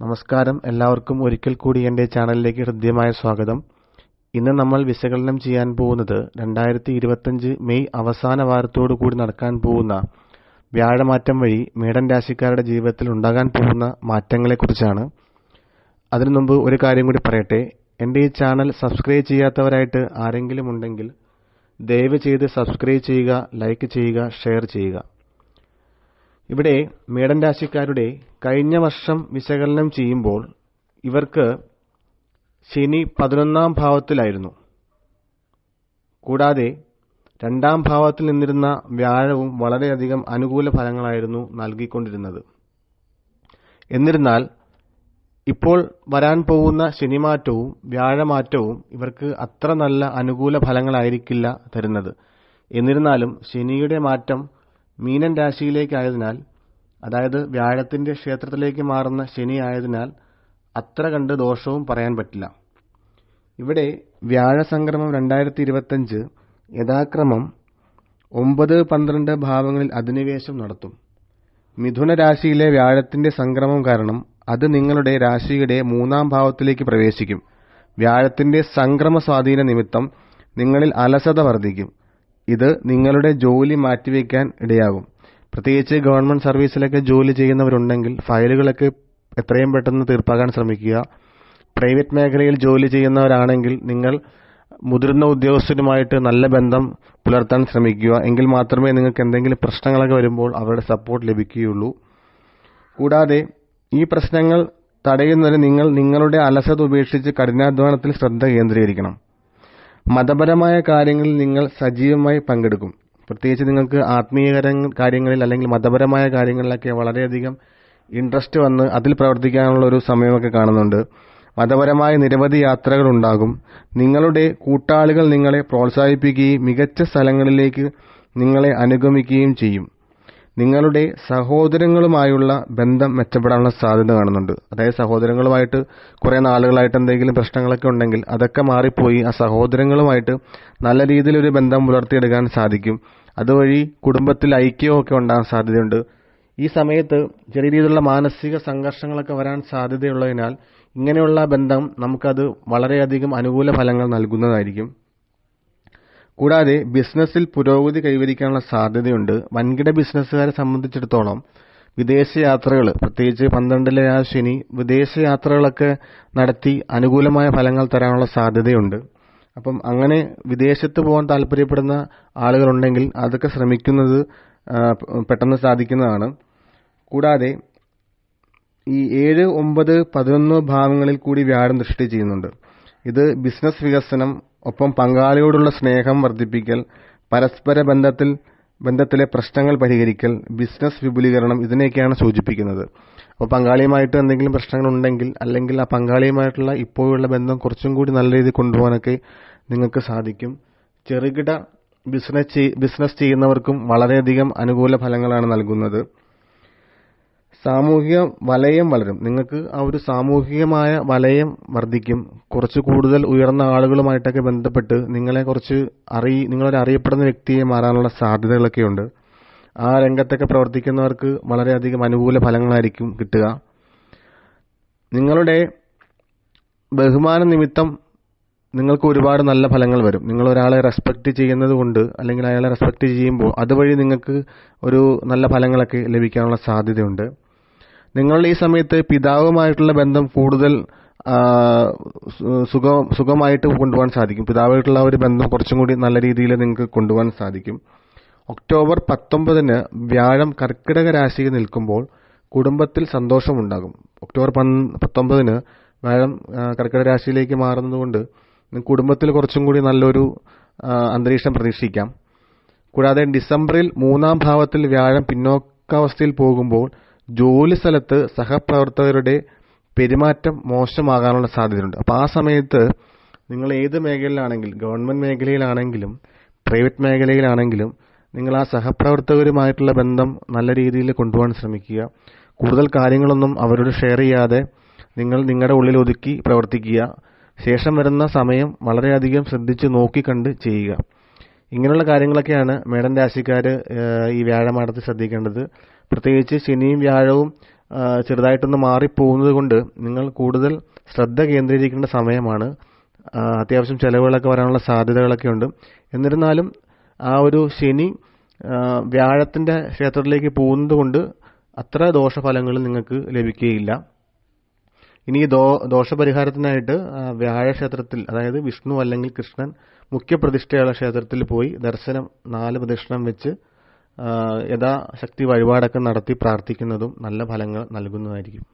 നമസ്കാരം. എല്ലാവർക്കും ഒരിക്കൽ കൂടി എന്റെ ചാനലിലേക്ക് ഹൃദ്യമായ സ്വാഗതം. ഇന്ന് നമ്മൾ വിശകലനം ചെയ്യാൻ പോകുന്നത് രണ്ടായിരത്തി ഇരുപത്തഞ്ച് മെയ് അവസാന വാരത്തോടു കൂടി നടക്കാൻ പോകുന്ന വ്യാഴമാറ്റം വഴി മേടൻ രാശിക്കാരുടെ ജീവിതത്തിൽ ഉണ്ടാകാൻ പോകുന്ന മാറ്റങ്ങളെക്കുറിച്ചാണ്. അതിനു മുമ്പ് ഒരു കാര്യം കൂടി പറയട്ടെ. എന്റെ ഈ ചാനൽ സബ്സ്ക്രൈബ് ചെയ്യാത്തവരായിട്ട് ആരെങ്കിലും ഉണ്ടെങ്കിൽ ദയവ് ചെയ്ത് സബ്സ്ക്രൈബ് ചെയ്യുക ലൈക്ക് ചെയ്യുക ഷെയർ ചെയ്യുക. ഇവിടെ മേടൻ രാശിക്കാരുടെ കഴിഞ്ഞ വർഷം വിശകലനം ചെയ്യുമ്പോൾ ഇവർക്ക് ശനി പതിനൊന്നാം ഭാവത്തിലായിരുന്നു. കൂടാതെ രണ്ടാം ഭാവത്തിൽ നിന്നിരുന്ന വ്യാഴവും വളരെയധികം അനുകൂല ഫലങ്ങളായിരുന്നു നൽകിക്കൊണ്ടിരുന്നത്. എന്നിരുന്നാൽ ഇപ്പോൾ വരാൻ പോകുന്ന ശനിമാറ്റവും വ്യാഴമാറ്റവും ഇവർക്ക് അത്ര നല്ല അനുകൂല ഫലങ്ങളായിരിക്കില്ല തരുന്നത്. എന്നിരുന്നാലും ശനിയുടെ മാറ്റം മീനൻ രാശിയിലേക്കായതിനാൽ അതായത് വ്യാഴത്തിന്റെ ക്ഷേത്രത്തിലേക്ക് മാറുന്ന ശനി ആയതിനാൽ അത്ര കണ്ട് ദോഷവും പറയാൻ പറ്റില്ല. ഇവിടെ വ്യാഴസംക്രമം രണ്ടായിരത്തി ഇരുപത്തഞ്ച് യഥാക്രമം ഒമ്പത് പന്ത്രണ്ട് ഭാവങ്ങളിൽ അധിനിവേശം നടത്തും. മിഥുന രാശിയിലെ വ്യാഴത്തിന്റെ സംക്രമം കാരണം അത് നിങ്ങളുടെ രാശിയുടെ മൂന്നാം ഭാവത്തിലേക്ക് പ്രവേശിക്കും. വ്യാഴത്തിന്റെ സംക്രമ സ്വാധീന നിമിത്തം നിങ്ങളിൽ അലസത വർദ്ധിക്കും. ഇത് നിങ്ങളുടെ ജോലി മാറ്റിവെക്കാൻ ഇടയാകും. പ്രത്യേകിച്ച് ഗവൺമെന്റ് സർവീസിലൊക്കെ ജോലി ചെയ്യുന്നവരുണ്ടെങ്കിൽ ഫയലുകളൊക്കെ എത്രയും പെട്ടെന്ന് തീർപ്പാക്കാൻ ശ്രമിക്കുക. പ്രൈവറ്റ് മേഖലയിൽ ജോലി ചെയ്യുന്നവരാണെങ്കിൽ നിങ്ങൾ മുതിർന്ന ഉദ്യോഗസ്ഥരുമായിട്ട് നല്ല ബന്ധം പുലർത്താൻ ശ്രമിക്കുക. എങ്കിൽ മാത്രമേ നിങ്ങൾക്ക് എന്തെങ്കിലും പ്രശ്നങ്ങളൊക്കെ വരുമ്പോൾ അവരുടെ സപ്പോർട്ട് ലഭിക്കുകയുള്ളൂ. കൂടാതെ ഈ പ്രശ്നങ്ങൾ തടയുന്നതിന് നിങ്ങൾ നിങ്ങളുടെ അലസത ഉപേക്ഷിച്ച് കഠിനാധ്വാനത്തിൽ ശ്രദ്ധ കേന്ദ്രീകരിക്കണം. മതപരമായ കാര്യങ്ങളിൽ നിങ്ങൾ സജീവമായി പങ്കെടുക്കും. പ്രത്യേകിച്ച് നിങ്ങൾക്ക് ആത്മീയ കാര്യങ്ങളിൽ അല്ലെങ്കിൽ മതപരമായ കാര്യങ്ങളിലൊക്കെ വളരെയധികം ഇൻട്രസ്റ്റ് വന്ന് അതിൽ പ്രവർത്തിക്കാനുള്ള ഒരു സമയമൊക്കെ കാണുന്നുണ്ട്. മതപരമായ നിരവധി യാത്രകൾ ഉണ്ടാകും. നിങ്ങളുടെ കൂട്ടാളികൾ നിങ്ങളെ പ്രോത്സാഹിപ്പിക്കുകയും മികച്ച സ്ഥലങ്ങളിലേക്ക് നിങ്ങളെ അനുഗമിക്കുകയും ചെയ്യും. നിങ്ങളുടെ സഹോദരങ്ങളുമായുള്ള ബന്ധം മെച്ചപ്പെടാനുള്ള സാധ്യത കാണുന്നുണ്ട്. അതായത് സഹോദരങ്ങളുമായിട്ട് കുറേ നാളുകളായിട്ട് എന്തെങ്കിലും പ്രശ്നങ്ങളൊക്കെ ഉണ്ടെങ്കിൽ അതൊക്കെ മാറിപ്പോയി ആ സഹോദരങ്ങളുമായിട്ട് നല്ല രീതിയിലൊരു ബന്ധം പുലർത്തിയെടുക്കാൻ സാധിക്കും. അതുവഴി കുടുംബത്തിൽ ഐക്യമൊക്കെ ഉണ്ടാകാൻ സാധ്യതയുണ്ട്. ഈ സമയത്ത് ചെറിയ രീതിയിലുള്ള മാനസിക സംഘർഷങ്ങളൊക്കെ വരാൻ സാധ്യതയുള്ളതിനാൽ ഇങ്ങനെയുള്ള ബന്ധം നമുക്കത് വളരെയധികം അനുകൂല ഫലങ്ങൾ നൽകുന്നതായിരിക്കും. കൂടാതെ ബിസിനസ്സിൽ പുരോഗതി കൈവരിക്കാനുള്ള സാധ്യതയുണ്ട്. വൻകിട ബിസിനസ്സുകാരെ സംബന്ധിച്ചിടത്തോളം വിദേശ യാത്രകൾ പ്രത്യേകിച്ച് പന്ത്രണ്ടിലെ ആ ശനി വിദേശ യാത്രകളൊക്കെ നടത്തി അനുകൂലമായ ഫലങ്ങൾ തരാനുള്ള സാധ്യതയുണ്ട്. അപ്പം അങ്ങനെ വിദേശത്ത് പോകാൻ താല്പര്യപ്പെടുന്ന ആളുകളുണ്ടെങ്കിൽ അതൊക്കെ ശ്രമിക്കുന്നത് പെട്ടെന്ന് സാധിക്കുന്നതാണ്. കൂടാതെ ഈ ഏഴ് ഒമ്പത് പതിനൊന്ന് ഭാവങ്ങളിൽ കൂടി വ്യാഴം ദൃഷ്ടി ചെയ്യുന്നുണ്ട്. ഇത് ബിസിനസ് വികസനം ഒപ്പം പങ്കാളിയോടുള്ള സ്നേഹം വർദ്ധിപ്പിക്കൽ പരസ്പര ബന്ധത്തിൽ ബന്ധത്തിലെ പ്രശ്നങ്ങൾ പരിഹരിക്കൽ ബിസിനസ് വിപുലീകരണം ഇതിനെയൊക്കെയാണ് സൂചിപ്പിക്കുന്നത്. അപ്പോൾ പങ്കാളിയുമായിട്ട് എന്തെങ്കിലും പ്രശ്നങ്ങൾ ഉണ്ടെങ്കിൽ അല്ലെങ്കിൽ ആ പങ്കാളിയുമായിട്ടുള്ള ഇപ്പോഴുള്ള ബന്ധം കുറച്ചും കൂടി നല്ല രീതിയിൽ കൊണ്ടുപോകാനൊക്കെ നിങ്ങൾക്ക് സാധിക്കും. ചെറുകിട ബിസിനസ് ബിസിനസ് ചെയ്യുന്നവർക്കും വളരെയധികം അനുകൂല ഫലങ്ങളാണ് നൽകുന്നത്. സാമൂഹിക വലയം വളരും. നിങ്ങൾക്ക് ആ ഒരു സാമൂഹികമായ വലയം വർദ്ധിക്കും. കുറച്ച് കൂടുതൽ ഉയർന്ന ആളുകളുമായിട്ടൊക്കെ ബന്ധപ്പെട്ട് നിങ്ങളെ കുറച്ച് അറി നിങ്ങളൊരു അറിയപ്പെടുന്ന വ്യക്തിയെ മാറാനുള്ള സാധ്യതകളൊക്കെ ഉണ്ട് ആ രംഗത്തൊക്കെ പ്രവർത്തിക്കുന്നവർക്ക് വളരെയധികം അനുകൂല ഫലങ്ങളായിരിക്കും കിട്ടുക. നിങ്ങളുടെ ബഹുമാന നിമിത്തം നിങ്ങൾക്ക് ഒരുപാട് നല്ല ഫലങ്ങൾ വരും. നിങ്ങൾ ഒരാളെ റെസ്പെക്ട് ചെയ്യുന്നത് കൊണ്ട് അല്ലെങ്കിൽ അയാളെ റെസ്പെക്ട് ചെയ്യുമ്പോൾ അതുവഴി നിങ്ങൾക്ക് ഒരു നല്ല ഫലങ്ങളൊക്കെ ലഭിക്കാനുള്ള സാധ്യതയുണ്ട്. നിങ്ങളുടെ ഈ സമയത്ത് പിതാവുമായിട്ടുള്ള ബന്ധം കൂടുതൽ സുഖം സുഖമായിട്ട് കൊണ്ടുപോകാൻ സാധിക്കും. പിതാവായിട്ടുള്ള ഒരു ബന്ധം കുറച്ചും കൂടി നല്ല രീതിയിൽ നിങ്ങൾക്ക് കൊണ്ടുപോകാൻ സാധിക്കും. ഒക്ടോബർ പത്തൊമ്പതിന് വ്യാഴം കർക്കിടക രാശിയിൽ നിൽക്കുമ്പോൾ കുടുംബത്തിൽ സന്തോഷമുണ്ടാകും. ഒക്ടോബർ പത്തൊമ്പതിന് വ്യാഴം കർക്കിടക രാശിയിലേക്ക് മാറുന്നതുകൊണ്ട് കുടുംബത്തിൽ കുറച്ചും കൂടി നല്ലൊരു അന്തരീക്ഷം പ്രതീക്ഷിക്കാം. കൂടാതെ ഡിസംബറിൽ മൂന്നാം ഭാവത്തിൽ വ്യാഴം പിന്നോക്കാവസ്ഥയിൽ പോകുമ്പോൾ ജോലി സ്ഥലത്ത് സഹപ്രവർത്തകരുടെ പെരുമാറ്റം മോശമാകാനുള്ള സാധ്യതയുണ്ട്. അപ്പോൾ ആ സമയത്ത് നിങ്ങൾ ഏത് മേഖലയിലാണെങ്കിലും ഗവൺമെന്റ് മേഖലയിലാണെങ്കിലും പ്രൈവറ്റ് മേഖലയിലാണെങ്കിലും നിങ്ങൾ ആ സഹപ്രവർത്തകരുമായിട്ടുള്ള ബന്ധം നല്ല രീതിയിൽ കൊണ്ടുപോകാൻ ശ്രമിക്കുക. കൂടുതൽ കാര്യങ്ങളൊന്നും അവരോട് ഷെയർ ചെയ്യാതെ നിങ്ങൾ നിങ്ങളുടെ ഉള്ളിൽ ഒതുക്കി പ്രവർത്തിക്കുക. ശേഷം വരുന്ന സമയം വളരെയധികം ശ്രദ്ധിച്ച് നോക്കിക്കണ്ട് ചെയ്യുക. ഇങ്ങനെയുള്ള കാര്യങ്ങളൊക്കെയാണ് മേഡം രാശിക്കാർ ഈ വ്യാഴമാടത്തിൽ ശ്രദ്ധിക്കേണ്ടത്. പ്രത്യേകിച്ച് ശനിയും വ്യാഴവും ചെറുതായിട്ടൊന്ന് മാറിപ്പോകുന്നത് കൊണ്ട് നിങ്ങൾ കൂടുതൽ ശ്രദ്ധ കേന്ദ്രീകരിക്കേണ്ട സമയമാണ്. അത്യാവശ്യം ചെലവുകളൊക്കെ വരാനുള്ള സാധ്യതകളൊക്കെ ഉണ്ട്. എന്നിരുന്നാലും ആ ഒരു ശനി വ്യാഴത്തിന്റെ ക്ഷേത്രത്തിലേക്ക് പോകുന്നത് കൊണ്ട് അത്ര ദോഷഫലങ്ങൾ നിങ്ങൾക്ക് ലഭിക്കുകയില്ല. ഇനി ഈ ദോ ദോഷപരിഹാരത്തിനായിട്ട് വ്യാഴ ക്ഷേത്രത്തിൽ അതായത് വിഷ്ണു അല്ലെങ്കിൽ കൃഷ്ണൻ മുഖ്യപ്രതിഷ്ഠയുള്ള ക്ഷേത്രത്തിൽ പോയി ദർശനം നാല് പ്രദക്ഷിണം വെച്ച് യഥാശക്തി വഴിപാടൊക്കെ നടത്തി പ്രാർത്ഥിക്കുന്നതും നല്ല ഫലങ്ങൾ നൽകുന്നതായിരിക്കും.